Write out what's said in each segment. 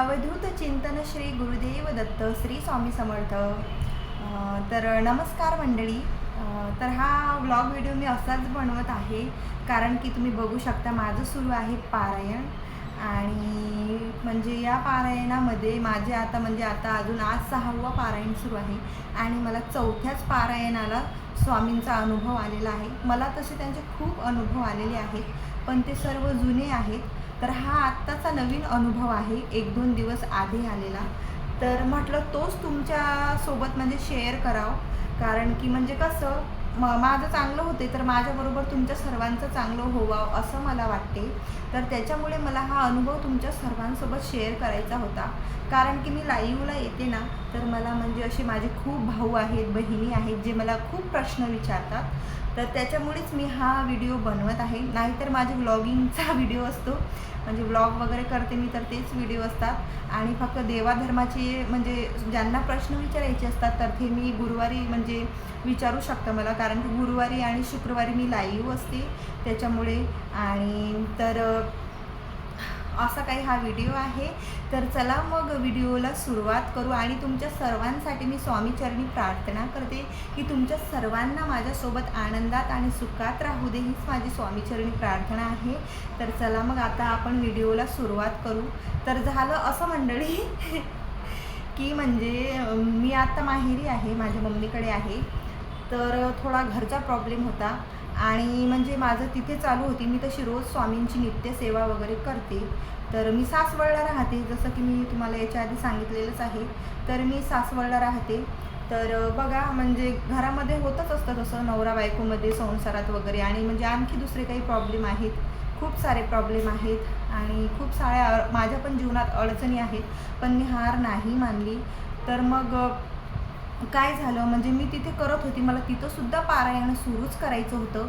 अवधूत चिंतन श्री गुरुदेव दत्त श्री स्वामी समर्थ. तर नमस्कार मंडळी. तर हा व्लॉग व्हिडिओ मी असाच बनवत आहे कारण की तुम्ही बघू शकता माझं सुरू आहे पारायण. आणि म्हणजे या पारायणामध्ये माझे आता म्हणजे आता अजून आज सहावा पारायण सुरू आहे. आणि मला चौथ्याच पारायणाला स्वामींचा अनुभव आलेला आहे. मला तसे त्यांचे खूप अनुभव आलेले आहेत पण ते सर्व जुने आहेत. तर हा आत्ताचा नवीन अनुभव आहे एक दोन दिवस आधी आलेला. तर म्हटलं तोच तुमच्यासोबत म्हणजे शेअर करावं. कारण की म्हणजे कसं म माझं चांगलं होते तर माझ्याबरोबर तुमच्या सर्वांचं चांगलं होवावं असं मला वाटते. तर त्याच्यामुळे मला हा अनुभव तुमच्या सर्वांसोबत शेअर करायचा होता. कारण की मी लाईव्हला येते ना तर मला म्हणजे असे माझे खूप भाऊ आहेत बहिणी आहेत जे मला खूप प्रश्न विचारतात. तर त्याच्यामुळेच मी हा व्हिडिओ बनवत आहे. नाहीतर माझे व्लॉगिंगचा व्हिडिओ असतो. म्हणजे व्लॉग वगैरे करते मी तर तेच व्हिडिओ असतात. आणि फक्त देवाधर्माचे म्हणजे ज्यांना प्रश्न विचारायचे असतात तर ते मी गुरुवारी म्हणजे विचारू शकतं मला. कारण की गुरुवारी आणि शुक्रवारी मी लाईव्ह असते त्याच्यामुळे. आणि तर असा काही हा व्हिडिओ आहे. तर चला मग व्हिडिओला सुरुवात करू आणि तुमच्या सर्वांसाठी मी स्वामीचरणी प्रार्थना करते की तुमच्या सर्वांना माझ्यासोबत आनंदात आणि सुखात राहू दे हीच माझी स्वामीचरणी प्रार्थना आहे. तर चला मग आता आपण व्हिडिओला सुरुवात करू. तर झालं असं मंडळी की म्हणजे मी आता माहेरी आहे माझ्या मम्मीकडे आहे. तर थोडा घरचा प्रॉब्लेम होता. आणि म्हणजे माझं तिथे चालू होती. मी तशी रोज स्वामींची नित्यसेवा वगैरे करते. तर मी सासवडला राहते. जसं की मी तुम्हाला याच्या आधी सांगितलेलंच आहे. तर मी सासवडला राहते. तर बघा म्हणजे घरामध्ये होतच असतं तसं नवरा बायकोमध्ये संसारात वगैरे. आणि म्हणजे आणखी दुसरे काही प्रॉब्लेम आहेत. खूप सारे प्रॉब्लेम आहेत. आणि खूप साऱ्या माझ्या पण जीवनात अडचणी आहेत. पण मी हार नाही मानली. तर मग काय झालं? म्हणजे मी तिथे करत होती. मला तिथं सुद्धा पारायण सुरूच करायचं होतं.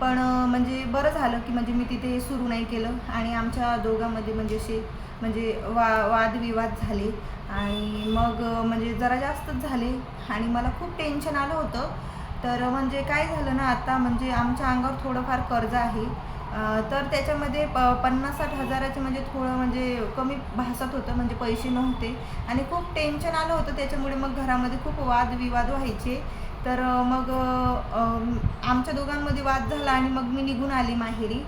पण म्हणजे बरं झालं की म्हणजे मी तिथे सुरू नाही केलं. आणि आमच्या दोघांमध्ये म्हणजे असे म्हणजे वा वादविवाद झाले. आणि मग म्हणजे जरा जास्तच झाले. आणि मला खूप टेन्शन आलं होतं. तर म्हणजे काय झालं ना आता म्हणजे आमच्या अंगावर थोडंफार कर्ज आहे. तर त्याच्यामध्ये प पन्नास साठ हजाराचे म्हणजे थोडं म्हणजे कमी भासत होतं म्हणजे पैसे नव्हते. आणि खूप टेन्शन आलं होतं त्याच्यामुळे मग घरामध्ये खूप वादविवाद व्हायचे. तर मग आमच्या दोघांमध्ये वाद झाला आणि मग मी निघून आली माहेरी.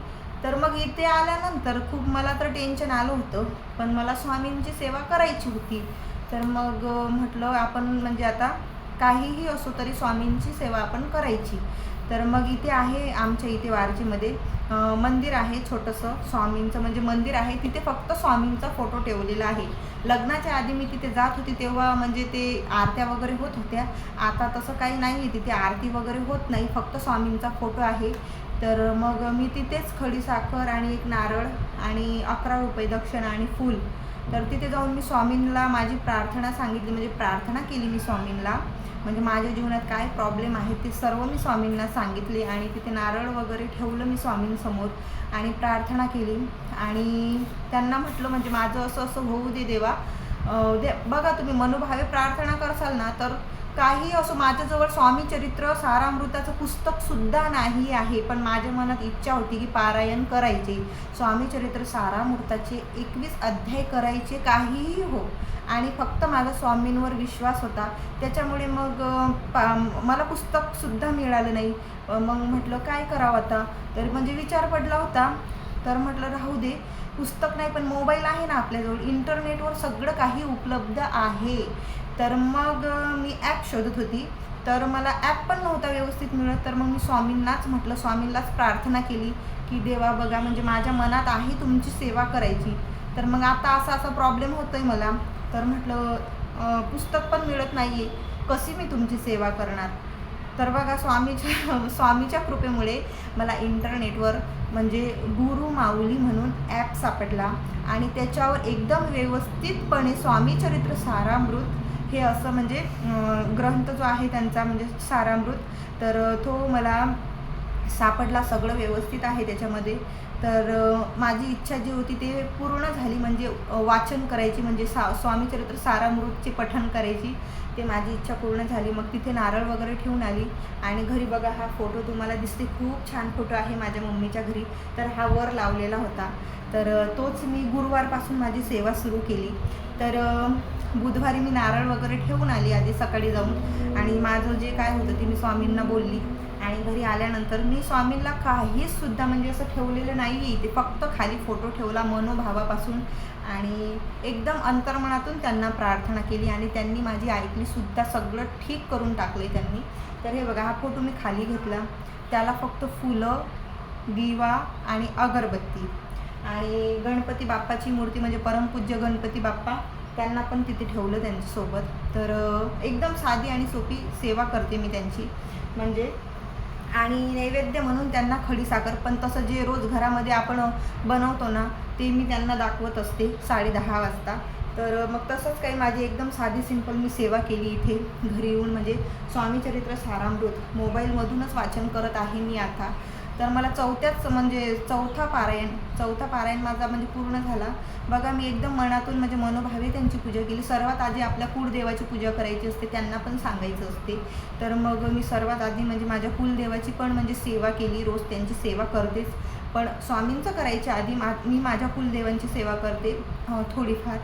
तर मग इथे आल्यानंतर खूप मला तर टेन्शन आलं होतं. पण मला स्वामींची सेवा करायची होती. तर मग म्हटलं आपण म्हणजे आता काहीही असो तरी स्वामींची सेवा आपण करायची. तर मग इथे आहे आमच्या इथे वारजीमध्ये मंदिर आहे छोटंसं स्वामींचं म्हणजे मंदिर आहे तिथे फक्त स्वामींचा फोटो ठेवलेला आहे. लग्नाच्या आधी मी तिथे जात होती तेव्हा म्हणजे ते आरत्या वगैरे होत होत्या. आता तसं काही नाही आहे तिथे आरती वगैरे होत नाही फक्त स्वामींचा फोटो आहे. तर मग मी तिथेच खडी साखर आणि एक नारळ आणि अकरा रुपये दक्षिणा आणि फूल तर तिथे जाऊन मी स्वामींना माझी प्रार्थना सांगितली म्हणजे प्रार्थना केली मी स्वामींना. म्हणजे माझ्या जीवनात काय प्रॉब्लेम आहे ते सर्व मी स्वामींना सांगितले आणि तिथे नारळ वगैरे ठेवलं मी स्वामींसमोर आणि प्रार्थना केली. आणि त्यांना म्हटलं म्हणजे माझं असं असं होऊ दे देवा. दे बघा तुम्ही मनोभावे प्रार्थना करसाल ना तर काही असो माझ्याजवळ स्वामी चरित्र सारामृताचं पुस्तक सुद्धा नाही आहे पण माझ्या मनात इच्छा होती की पारायण करायचे. स्वामी चरित्र सारामृताचे एकवीस अध्याय करायचे काहीही हो. आणि फक्त माझा स्वामींवर विश्वास होता. त्याच्यामुळे मग पा मला पुस्तकसुद्धा मिळालं नाही. मग म्हटलं काय करावं आता? तर म्हणजे विचार पडला होता. तर म्हटलं राहू दे. पुस्तक नाही पण मोबाईल आहे ना आपल्याजवळ. इंटरनेटवर सगळं काही उपलब्ध आहे. तर मग मी ॲप शोधत होती. तर मला ॲप पण नव्हता व्यवस्थित मिळत तर मग मी स्वामींनाच म्हटलं स्वामींनाच प्रार्थना केली की देवा बघा म्हणजे माझ्या मनात आहे तुमची सेवा करायची. तर मग आता असा असा प्रॉब्लेम होतो आहे मला. तर म्हटलं पुस्तक पण मिळत नाही आहे कशी मी तुमची सेवा करणार? तर बघा स्वामीच्या स्वामीच्या कृपेमुळे मला इंटरनेटवर म्हणजे गुरु माऊली म्हणून ॲप सापडला. आणि त्याच्यावर एकदम व्यवस्थितपणे स्वामी चरित्र सारामृत हे असं म्हणजे ग्रंथ जो आहे त्यांचा म्हणजे सारामृत. तर तो मला सापडला सगळं व्यवस्थित आहे त्याच्यामध्ये. तर माझी इच्छा जी होती ते पूर्ण झाली म्हणजे वाचन करायची म्हणजे सा स्वामी चरित्र सारामृतचे पठण करायची. ते माझी इच्छा पूर्ण झाली. मग तिथे नारळ वगैरे ठेवून आली. आणि घरी बघा हा फोटो तुम्हाला दिसते. खूप छान फोटो आहे माझ्या मम्मीच्या घरी. तर हा वर लावलेला होता. तर तोच मी गुरुवारपासून माझी सेवा सुरू केली. तर बुधवारी मी नारळ वगैरे ठेवून आली आधी सकाळी जाऊन. आणि माझं जे काय होतं ते मी स्वामींना बोलली. आणि घरी आल्यानंतर मी स्वामींना काहीच सुद्धा म्हणजे असं ठेवलेलं नाही आहे इथे फक्त खाली फोटो ठेवला मनोभावापासून आणि एकदम अंतर्मनातून त्यांना प्रार्थना केली आणि त्यांनी माझी ऐकली सुद्धा सगळं ठीक करून टाकले त्यांनी. तर हे बघा हा फोटो मी खाली घेतला. त्याला फक्त फुलं दिवा आणि अगरबत्ती. आणि गणपती बाप्पाची मूर्ती म्हणजे परमपूज्य गणपती बाप्पा त्यांना पण तिथे ठेवलं त्यांच्यासोबत. तर एकदम साधी आणि सोपी सेवा करते मी त्यांची. म्हणजे आणि नैवेद्य म्हणून त्यांना खडीसाखर. पण तसं जे रोज घरामध्ये आपण बनवतो ना ते मी त्यांना दाखवत असते साडे दहा वाजता. तर मग तसंच काही माझी एकदम साधी सिंपल मी सेवा केली इथे घरी येऊन. म्हणजे स्वामीचरित्र सारामृत. मोबाईलमधूनच वाचन करत आहे मी आता. तर मला चौथ्याच म्हणजे चौथा पारायण चौथा पारायण माझा म्हणजे पूर्ण झाला. बघा मी एकदम मनातून म्हणजे मनोभावे त्यांची पूजा केली. सर्वात आधी आपल्या कुळदेवाची पूजा करायची असते त्यांना पण सांगायचं असते. तर मग मी सर्वात आधी म्हणजे माझ्या कुलदेवाची पण म्हणजे सेवा केली. रोज त्यांची सेवा करतेच. पण स्वामींचं करायच्या आधी मा मी माझ्या कुलदेवांची सेवा करते थोडीफार.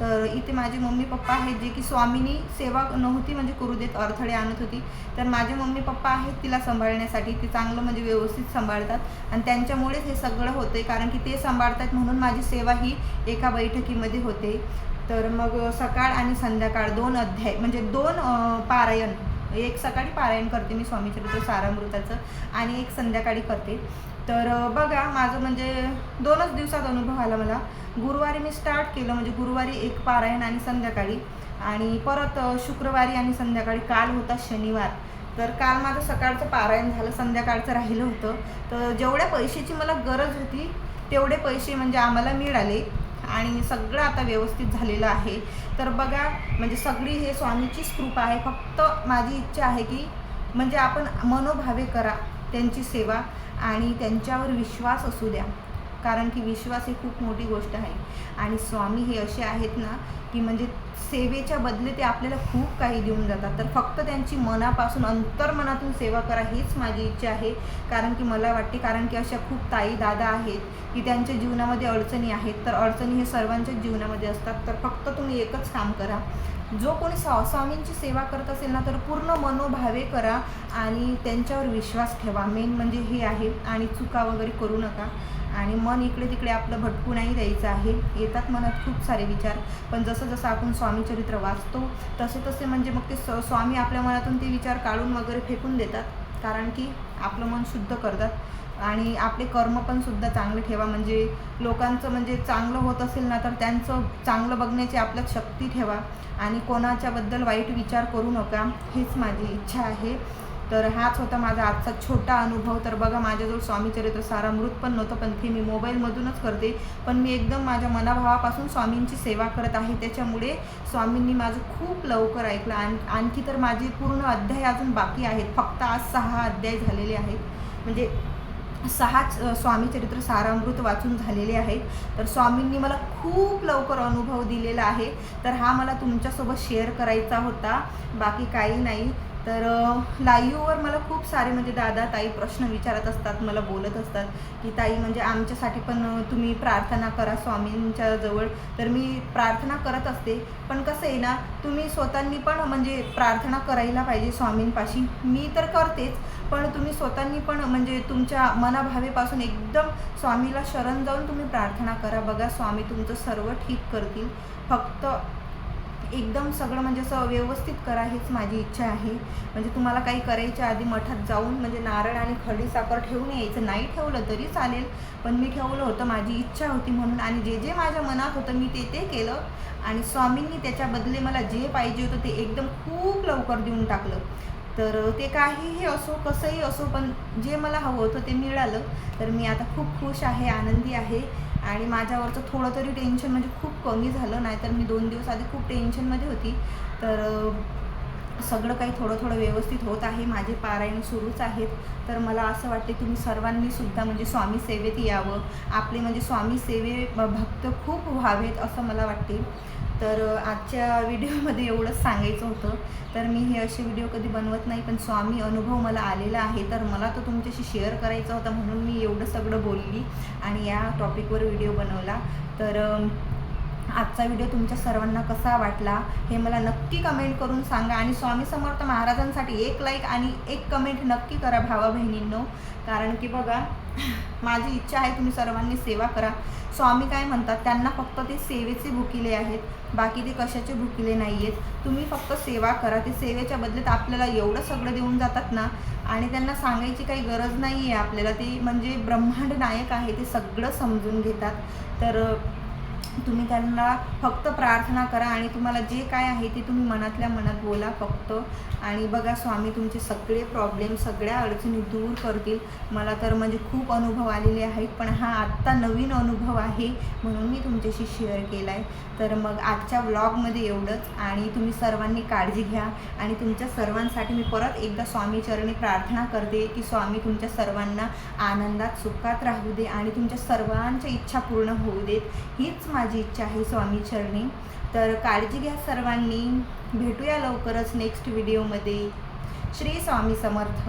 तर इथे माझे मम्मी पप्पा आहेत जे की स्वामीनी सेवा नव्हती म्हणजे करू देत अडथळे आणत होती. तर माझे मम्मी पप्पा आहेत तिला सांभाळण्यासाठी ते चांगलं म्हणजे व्यवस्थित सांभाळतात. आणि त्यांच्यामुळेच हे सगळं होते कारण की ते सांभाळतात म्हणून माझी सेवा ही एका बैठकीमध्ये होते. तर मग सकाळ आणि संध्याकाळ दोन अध्याय म्हणजे दोन पारायण एक सकाळी पारायण करते मी स्वामीचरित्र सारामृताचं आणि एक संध्याकाळी करते. तर बघा माझं म्हणजे दोनच दिवसात अनुभव आला मला. गुरुवारी मी स्टार्ट केलं म्हणजे गुरुवारी एक पारायण आणि संध्याकाळी. आणि परत शुक्रवारी आणि संध्याकाळी काल होता शनिवार. तर काल माझं सकाळचं पारायण झालं संध्याकाळचं राहिलं होतं. तर जेवढ्या पैशाची मला गरज होती तेवढे पैसे म्हणजे आम्हाला मिळाले. आणि सगळं आता व्यवस्थित झालेलं आहे. तर बघा म्हणजे सगळी हे स्वामीचीच कृपा आहे. फक्त माझी इच्छा आहे की म्हणजे आपण मनोभावे करा त्यांची सेवा आणि त्यांच्यावर विश्वास असू द्या. कारण की विश्वास ही खूप मोठी गोष्ट आहे. आणि स्वामी हे असे आहेत ना की म्हणजे सेवेच्या बदले ते आपल्याला खूप काही देऊन जातात. तर फक्त त्यांची मनापासून अंतर्मनातून सेवा करा हीच माझी इच्छा आहे. कारण की मला वाटते कारण की अशा खूप ताई दादा आहेत की त्यांच्या जीवनामध्ये अडचणी आहेत. तर अडचणी हे सर्वांच्याच जीवनामध्ये असतात. तर फक्त तुम्ही एकच काम करा. जो कोणी स्वा स्वामींची सेवा करत असेल ना तर पूर्ण मनोभावे करा आणि त्यांच्यावर विश्वास ठेवा. मेन म्हणजे हे आहे. आणि चुका वगैरे करू नका. आणि मन इकडे तिकडे आपलं भटकू नाही द्यायचं आहे. येतात मनात खूप सारे विचार. पण जसं जसं आपण स्वामी चरित्र वाचतो तसे तसे म्हणजे मग ते स स्वामी आपल्या मनातून ते विचार काढून वगैरे फेकून देतात. कारण की आपलं मन शुद्ध करतात. आणि आपले कर्म पण सुद्धा चांगले ठेवा. म्हणजे लोकांचं म्हणजे चांगलं होत असेल ना तर त्यांचं चांगलं बघण्याची आपल्यात शक्ती ठेवा. आणि कोणाच्याबद्दल वाईट विचार करू नका हीच माझी इच्छा आहे. तर हाच होता माझा आजचा छोटा अनुभव. तर बघा माझ्याजवळ स्वामीचरित्र सारा सारामृत पण नव्हतं पण ते मी मोबाईलमधूनच करते. पण मी एकदम माझ्या मनाभावापासून स्वामींची सेवा करत आहे. त्याच्यामुळे स्वामींनी माझं खूप लवकर ऐकलं. आणि आणखी तर माझे पूर्ण अध्याय अजून बाकी आहेत. फक्त आज सहा अध्याय झालेले आहेत. म्हणजे सहाच स्वामी चरित्र सारामृत वाचून झालेले आहेत. तर स्वामींनी मला खूप लवकर अनुभव दिलेला आहे. तर हा मला तुमच्यासोबत शेअर करायचा होता. बाकी काही नाही. तर लाईव्हवर मला खूप सारे म्हणजे दादा ताई प्रश्न विचारत असतात मला बोलत असतात की ताई म्हणजे आमच्यासाठी पण तुम्ही प्रार्थना करा स्वामींच्या जवळ. तर मी प्रार्थना करत असते. पण कसं आहे ना तुम्ही स्वतःनी पण म्हणजे प्रार्थना करायला पाहिजे स्वामींपाशी. मी तर करतेच पण तुम्ही स्वतःनी पण म्हणजे तुमच्या मनाभावेपासून एकदम स्वामीला शरण जाऊन तुम्ही प्रार्थना करा. बघा स्वामी तुमचं सर्व ठीक करतील. फक्त एकदम सगळं म्हणजे असं व्यवस्थित करा हीच माझी इच्छा आहे. म्हणजे तुम्हाला काही करायच्या आधी मठात जाऊन म्हणजे नारळ आणि खडी साखर ठेवून यायचं. नाही ठेवलं तरी चालेल पण मी ठेवलं होतं माझी इच्छा होती म्हणून. आणि जे जे माझ्या मनात होतं मी ते ते केलं. आणि स्वामींनी त्याच्या बदले मला जे पाहिजे होतं ते एकदम खूप लवकर देऊन टाकलं. तर ते काहीही असो कसंही असो पण जे मला हवं होतं ते मिळालं. तर मी आता खूप खुश आहे आनंदी आहे. आणि माझ्यावरचं थोडं तरी टेन्शन म्हणजे खूप कमी झालं नाहीतर मी दोन दिवस आधी खूप टेन्शनमध्ये होती. तर सगळं काही थोडं थोडं व्यवस्थित होत आहे माझे पारायण सुरूच आहेत. तर मला असं वाटते तुम्ही सर्वांनी सुद्धा म्हणजे स्वामी सेवेत यावं. आपले म्हणजे स्वामी सेवे भक्त खूप व्हावेत असं मला वाटते. तर आजच्या व्हिडिओमध्ये एवढंच सांगायचं होतं. तर मी हे असे व्हिडिओ कधी बनवत नाही पण स्वामी अनुभव मला आलेला आहे. तर मला तो तुमच्याशी शेअर करायचा होता म्हणून मी एवढं सगळं बोलली आणि या टॉपिकवर व्हिडिओ बनवला. तर आजचा व्हिडिओ तुमच्या सर्वांना कसा वाटला हे मला नक्की कमेंट करून सांगा. आणि स्वामी समर्थ महाराजांसाठी एक लाईक आणि एक कमेंट नक्की करा भावा बहिणींनो. कारण की बघा माझी इच्छा आहे तुम्ही सर्वांनी सेवा करा. स्वामी काय म्हणतात त्यांना फक्त ते सेवेचे भुकिले आहेत. बाकी ते कशाचे भुकिले नाही आहेत तुम्ही फक्त सेवा करा. ते सेवेच्या बदल्यात आपल्याला एवढं सगळं देऊन जातात ना आणि त्यांना सांगायची काही गरज नाही आहे आपल्याला. ते म्हणजे ब्रह्मांड नायक आहे ते सगळं समजून घेतात. तर तुम्ही त्यांना फक्त प्रार्थना करा आणि तुम्हाला जे काय आहे ते तुम्ही मनातल्या मनात बोला फक्त. आणि बघा स्वामी तुमचे सगळे प्रॉब्लेम सगळ्या अडचणी दूर करतील. मला तर म्हणजे खूप अनुभव आलेले आहेत पण हा आत्ता नवीन अनुभव आहे म्हणून मी तुमच्याशी शेअर केला आहे तर मग आजच्या व्लॉगमध्ये एवढंच. आणि तुम्ही सर्वांनी काळजी घ्या. आणि तुमच्या सर्वांसाठी मी परत एकदा स्वामीचरणी प्रार्थना करते की स्वामी तुमच्या सर्वांना आनंदात सुखात राहू दे आणि तुमच्या सर्वांच्या इच्छा पूर्ण होऊ देत. हीच माझी माझी इच्छा आहे स्वामीचरणी तर काळजी घ्या सर्वांनी. भेटूया लवकरच नेक्स्ट व्हिडिओमध्ये श्री स्वामी समर्थ.